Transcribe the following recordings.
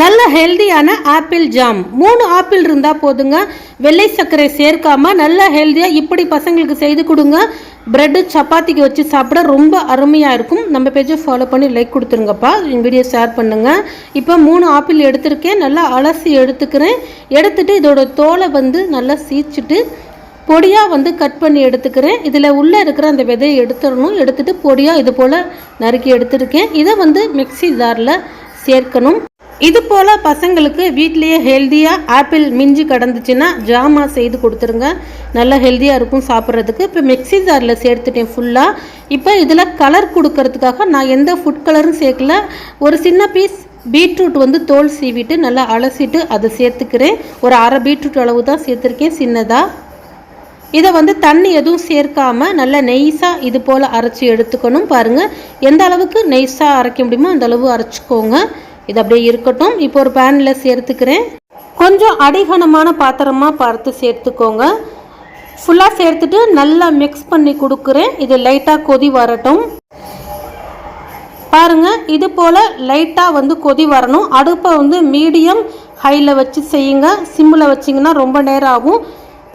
நல்ல ஹெல்தியான apple jam. மூணு ஆப்பிள் இருந்தால் போதுங்க. வெள்ளை சர்க்கரை சேர்க்காமல் நல்ல ஹெல்தியாக இப்படி பசங்களுக்கு செய்து கொடுங்க. ப்ரெட்டு சப்பாத்திக்கு வச்சு சாப்பிட ரொம்ப அருமையாக இருக்கும். நம்ம பேஜை ஃபாலோ பண்ணி லைக் கொடுத்துருங்கப்பா. வீடியோ ஷேர் பண்ணுங்கள் இப்போ மூணு ஆப்பிள் எடுத்திருக்கேன். நல்லா அலசி எடுத்துக்கிறேன். எடுத்துகிட்டு இதோட தோலை வந்து நல்லா சீச்சிட்டு பொடியாக வந்து கட் பண்ணி எடுத்துக்கிறேன். இதில் உள்ளே இருக்கிற அந்த விதையை எடுத்துடணும். எடுத்துகிட்டு பொடியாக இது போல் நறுக்கி எடுத்துருக்கேன். இதை வந்து மிக்ஸி ஜாரில் சேர்க்கணும். இது போல் பசங்களுக்கு வீட்லேயே ஹெல்த்தியாக ஆப்பிள் மிஞ்சி கடந்துச்சுன்னா ஜாமா செய்து கொடுத்துருங்க. நல்லா ஹெல்த்தியாக இருக்கும் சாப்பிட்றதுக்கு. இப்போ மிக்ஸி ஜாரில் சேர்த்துட்டேன் ஃபுல்லாக இப்போ இதில் கலர் கொடுக்கறதுக்காக நான் எந்த ஃபுட் கலரும் சேர்க்கல. ஒரு சின்ன பீஸ் பீட்ரூட் வந்து தோல் சீவிட்டு நல்லா அலசிட்டு அதை சேர்த்துக்கிறேன். ஒரு அரை பீட்ரூட் அளவு தான் சேர்த்துருக்கேன் சின்னதாக இதை வந்து தண்ணி எதுவும் சேர்க்காமல் நல்லா நெய்ஸாக இது போல் அரைச்சி எடுத்துக்கணும் பாருங்கள் எந்த அளவுக்கு நெய்ஸாக அரைக்க முடியுமோ அந்த அளவு அரைச்சிக்கோங்க. இது அப்படியே இருக்கட்டும். இப்போ ஒரு பேனில் சேர்த்துக்கிறேன். கொஞ்சம் அடிகனமான பாத்திரமாக பார்த்து சேர்த்துக்கோங்க. ஃபுல்லாக சேர்த்துட்டு நல்லா மிக்ஸ் பண்ணி கொடுக்குறேன். இது லைட்டாக கொதி வரட்டும். பாருங்கள் இது போல் லைட்டாக வந்து கொதி வரணும். அடுப்பை வந்து மீடியம் ஹையில் வச்சு செய்யுங்க. சிம்மில் வச்சிங்கன்னா ரொம்ப நேரம் ஆகும்.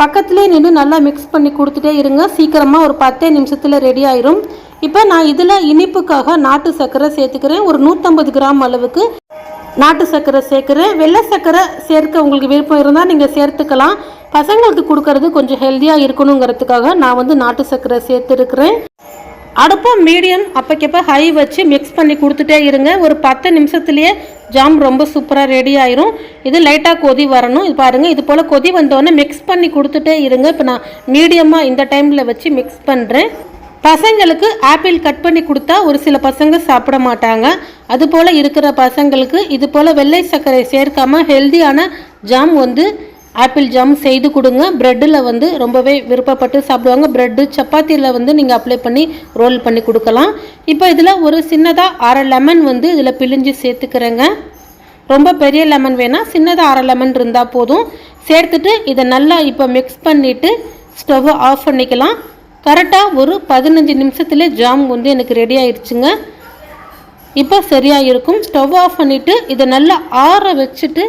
பக்கத்துலேயே நின்று நல்லா மிக்ஸ் பண்ணி கொடுத்துட்டே இருங்க. சீக்கிரமாக ஒரு பத்தே நிமிஷத்தில் ரெடி ஆயிரும். இப்போ நான் இதில் இனிப்புக்காக நாட்டு சர்க்கரை சேர்த்துக்கிறேன். ஒரு நூற்றம்பது கிராம் அளவுக்கு நாட்டு சர்க்கரை சேர்க்குறேன். வெள்ளை சர்க்கரை சேர்க்க உங்களுக்கு விருப்பம் இருந்தால் நீங்கள் சேர்த்துக்கலாம். பசங்களுக்கு கொடுக்கறது கொஞ்சம் ஹெல்த்தியாக இருக்கணுங்கிறதுக்காக நான் வந்து நாட்டு சர்க்கரை சேர்த்துருக்கிறேன். அடுப்பை மீடியம் அப்போக்கப்போ ஹை வச்சு மிக்ஸ் பண்ணி கொடுத்துட்டே இருங்க. ஒரு பத்து நிமிஷத்துலேயே ஜாம் ரொம்ப சூப்பராக ரெடி ஆயிரும். இது லைட்டாக கொதி வரணும். இது பாருங்கள் இது போல் கொதி வந்தோடனே மிக்ஸ் பண்ணி கொடுத்துட்டே இருங்க. இப்போ நான் மீடியமாக இந்த டைமில் வச்சு மிக்ஸ் பண்ணுறேன் பசங்களுக்கு ஆப்பிள் கட் பண்ணி கொடுத்தா ஒரு சில பசங்க சாப்பிட மாட்டாங்க. அதுபோல் இருக்கிற பசங்களுக்கு இது போல் வெள்ளை சர்க்கரை சேர்க்காம ஹெல்தியான ஜாம் வந்து ஆப்பிள் ஜாம் செய்து கொடுங்க. ப்ரெட்டில் வந்து ரொம்பவே விருப்பப்பட்டு சாப்பிடுவாங்க. ப்ரெட்டு சப்பாத்தியில் வந்து நீங்கள் அப்ளை பண்ணி ரோல் பண்ணி கொடுக்கலாம். இப்போ இதில் ஒரு சின்னதாக அரை லெமன் வந்து இதில் பிழிஞ்சு சேர்த்துக்கிறேங்க. ரொம்ப பெரிய லெமன் வேணால் சின்னதாக அரை லெமன் இருந்தால் போதும். சேர்த்துட்டு இதை நல்லா இப்போ மிக்ஸ் பண்ணிவிட்டு ஸ்டவ்வை ஆஃப் பண்ணிக்கலாம். கரெக்டாக ஒரு பதினஞ்சு நிமிஷத்தில் ஜாம் வந்து எனக்கு ரெடி ஆயிடுச்சுங்க இப்போ சரியாக இருக்கும். ஸ்டவ் ஆஃப் பண்ணிவிட்டு இதை நல்லா ஆற வச்சுட்டு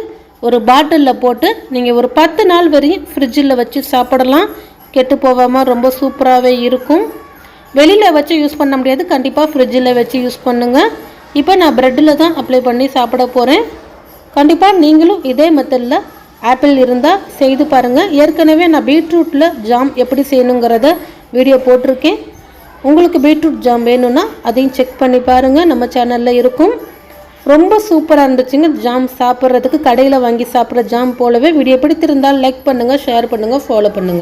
ஒரு பாட்டிலில் போட்டு நீங்கள் ஒரு பத்து நாள் வரையும் ஃப்ரிட்ஜில் வச்சு சாப்பிடலாம். கெட்டு போகாமல் ரொம்ப சூப்பராகவே இருக்கும். வெளியில் வச்சு யூஸ் பண்ண முடியாது. கண்டிப்பாக ஃப்ரிட்ஜில் வச்சு யூஸ் பண்ணுங்கள் இப்போ நான் ப்ரெட்டில் தான் அப்ளை பண்ணி சாப்பிட போகிறேன் கண்டிப்பாக நீங்களும் இதே மெத்தடில் ஆப்பிள் இருந்தால் செய்து பாருங்கள் ஏற்கனவே நான் பீட்ரூட்டில் ஜாம் எப்படி செய்யணுங்கிறத வீடியோ போட்டிருக்கேன். உங்களுக்கு பீட்ரூட் ஜாம் வேணும்னா அதையும் செக் பண்ணி பாருங்கள் நம்ம சேனலில் இருக்கும். ரொம்ப சூப்பராக இருந்துச்சுங்க. ஜாம் சாப்பிட்றதுக்கு கடையில் வாங்கி சாப்பிட்ற ஜாம் போலவே வீடியோ பிடித்திருந்தால் லைக் பண்ணுங்கள் ஷேர் பண்ணுங்கள் ஃபாலோ பண்ணுங்கள்